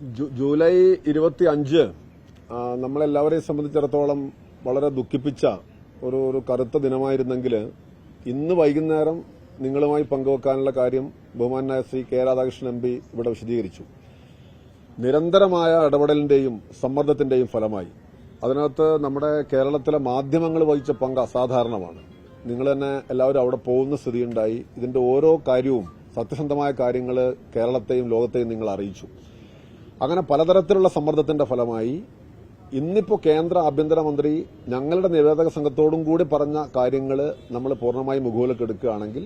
July ഇരുപത്തി അഞ്ച് നമ്മളെല്ലാവരെയും സംബന്ധിച്ചിടത്തോളം വളരെ ദുഃഖിപ്പിച്ച ഒരു ഒരു കറുത്ത ദിനമായിരുന്നെങ്കിൽ ഇന്ന് വൈകുന്നേരം നിങ്ങളുമായി പങ്കുവെക്കാനുള്ള കാര്യം ബഹുമാനായ Shri K Radhakrishnan M P ഇവിടെ വിശദീകരിച്ചു. നിരന്തരമായ ഇടപെടലിന്റെയും സമ്മർദ്ദത്തിന്റെയും ഫലമായി. അതിനകത്ത് നമ്മുടെ കേരളത്തിലെ മാധ്യമങ്ങൾ വഹിച്ച പങ്ക് അസാധാരണമാണ്. നിങ്ങൾ തന്നെ എല്ലാവരും അവിടെ പോകുന്ന സ്ഥിതിയുണ്ടായി. ഇതിന്റെ ഓരോ കാര്യവും സത്യസന്ധമായ കാര്യങ്ങൾ കേരളത്തെയും ലോകത്തെയും നിങ്ങൾ അറിയിച്ചു. അങ്ങനെ പലതരത്തിലുള്ള സമ്മർദ്ദത്തിന്റെ ഫലമായി ഇന്നിപ്പോ കേന്ദ്ര ആഭ്യന്തരമന്ത്രി ഞങ്ങളുടെ നിവേദക സംഘത്തോടും കൂടി പറഞ്ഞ കാര്യങ്ങൾ നമ്മൾ പൂർണമായി മുഖവിലേക്ക് എടുക്കുകയാണെങ്കിൽ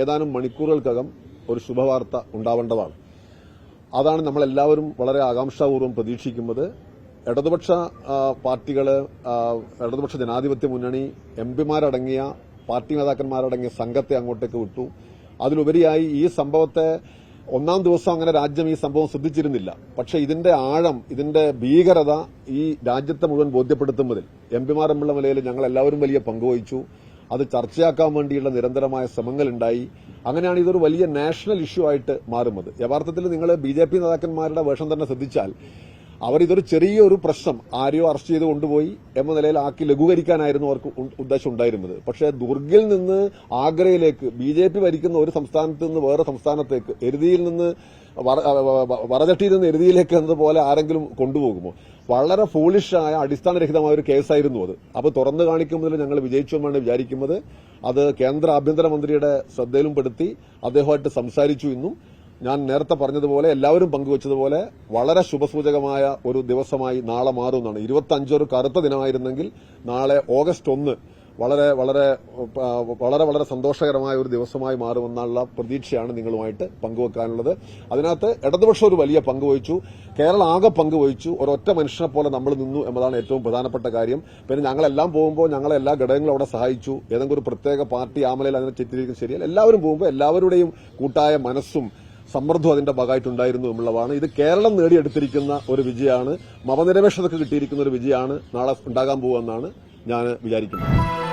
ഏതാനും മണിക്കൂറുകൾക്കകം ഒരു ശുഭവാർത്ത ഉണ്ടാവേണ്ടതാണ്. അതാണ് നമ്മൾ എല്ലാവരും വളരെ ആകാംക്ഷാപൂർവം പ്രതീക്ഷിക്കുന്നത്. ഇടതുപക്ഷ പാർട്ടികൾ ഇടതുപക്ഷ ജനാധിപത്യ മുന്നണി എം പിമാരടങ്ങിയ പാർട്ടി നേതാക്കന്മാരടങ്ങിയ സംഘത്തെ അങ്ങോട്ടേക്ക് വിട്ടു. അതിലുപരിയായി ഈ സംഭവത്തെ ഒന്നാം ദിവസം അങ്ങനെ രാജ്യം ഈ സംഭവം ശ്രദ്ധിച്ചിരുന്നില്ല. പക്ഷേ ഇതിന്റെ ആഴം ഇതിന്റെ ഭീകരത ഈ രാജ്യത്തെ മുഴുവൻ ബോധ്യപ്പെടുത്തുന്നതിൽ എം പിമാർ എന്നുള്ള നിലയിൽ ഞങ്ങൾ എല്ലാവരും വലിയ പങ്കുവഹിച്ചു അത് ചർച്ചയാക്കാൻ വേണ്ടിയുള്ള നിരന്തരമായ ശ്രമങ്ങളുണ്ടായി. അങ്ങനെയാണ് ഇതൊരു വലിയ നാഷണൽ ഇഷ്യൂ ആയിട്ട് മാറുന്നത്. യഥാർത്ഥത്തിൽ നിങ്ങൾ ബി ജെ പി നേതാക്കന്മാരുടെ വേഷം തന്നെ ശ്രദ്ധിച്ചാൽ അവർ ഇതൊരു ചെറിയൊരു പ്രശ്നം. ആരെയോ അറസ്റ്റ് ചെയ്ത് കൊണ്ടുപോയി എന്ന നിലയിൽ ആക്കി ലഘൂകരിക്കാനായിരുന്നു അവർക്ക് ഉദ്ദേശം ഉണ്ടായിരുന്നത്. പക്ഷേ ദുർഗിൽ നിന്ന് ആഗ്രയിലേക്ക് ബി ജെ പി ഭരിക്കുന്ന ഒരു സംസ്ഥാനത്ത് നിന്ന് വേറെ സംസ്ഥാനത്തേക്ക് എരുതിയിൽ നിന്ന് വറചട്ടിയിൽ നിന്ന് എരുതിയിലേക്ക് എന്നതുപോലെ ആരെങ്കിലും കൊണ്ടുപോകുമോ? വളരെ ഫോളിഷായ അടിസ്ഥാനരഹിതമായ ഒരു കേസായിരുന്നു അത്. അപ്പോൾ തുറന്നു കാണിക്കുമ്പോൾ ഞങ്ങൾ വിജയിച്ചു എന്നാണ് വിചാരിക്കുന്നത്. അത് കേന്ദ്ര ആഭ്യന്തരമന്ത്രിയുടെ ശ്രദ്ധയിലും പെടുത്തി അദ്ദേഹമായിട്ട് സംസാരിച്ചു ഇന്നും. ഞാൻ നേരത്തെ പറഞ്ഞതുപോലെ എല്ലാവരും പങ്കുവച്ചതുപോലെ വളരെ ശുഭസൂചകമായ ഒരു ദിവസമായി നാളെ മാറുമെന്നാണ്. ഇരുപത്തി അഞ്ചൊരു കറുത്ത ദിനമായിരുന്നെങ്കിൽ നാളെ ഓഗസ്റ്റ് ഒന്ന് വളരെ വളരെ വളരെ വളരെ സന്തോഷകരമായ ഒരു ദിവസമായി മാറുമെന്നുള്ള പ്രതീക്ഷയാണ് നിങ്ങളുമായിട്ട് പങ്കുവെക്കാനുള്ളത്. അതിനകത്ത് ഇടതുപക്ഷം ഒരു വലിയ പങ്ക് വഹിച്ചു. കേരളം ആകെ പങ്ക് വഹിച്ചു. ഒരൊറ്റ മനുഷ്യനെ പോലെ നമ്മൾ നിന്നു എന്നതാണ് ഏറ്റവും പ്രധാനപ്പെട്ട കാര്യം. പിന്നെ ഞങ്ങളെല്ലാം പോകുമ്പോൾ ഞങ്ങളെ എല്ലാ ഘടകങ്ങളും അവിടെ സഹായിച്ചു. ഏതെങ്കിലും ഒരു പ്രത്യേക പാർട്ടി ആമലയിൽ അതിനെ ചിത്രീകരിക്കും ശരിയല്ല. എല്ലാവരും പോകുമ്പോൾ എല്ലാവരുടെയും കൂട്ടായ മനസ്സും സമ്മർദ്ദം അതിന്റെ ഭാഗമായിട്ടുണ്ടായിരുന്നു എന്നുള്ളതാണ്. ഇത് കേരളം നേടിയെടുത്തിരിക്കുന്ന ഒരു വിജയമാണ്. മതനിരപേക്ഷതക്ക് കിട്ടിയിരിക്കുന്ന ഒരു വിജയമാണ്. നാളെ ഉണ്ടാകാൻ പോകുമെന്നാണ് ഞാൻ വിചാരിക്കുന്നത്.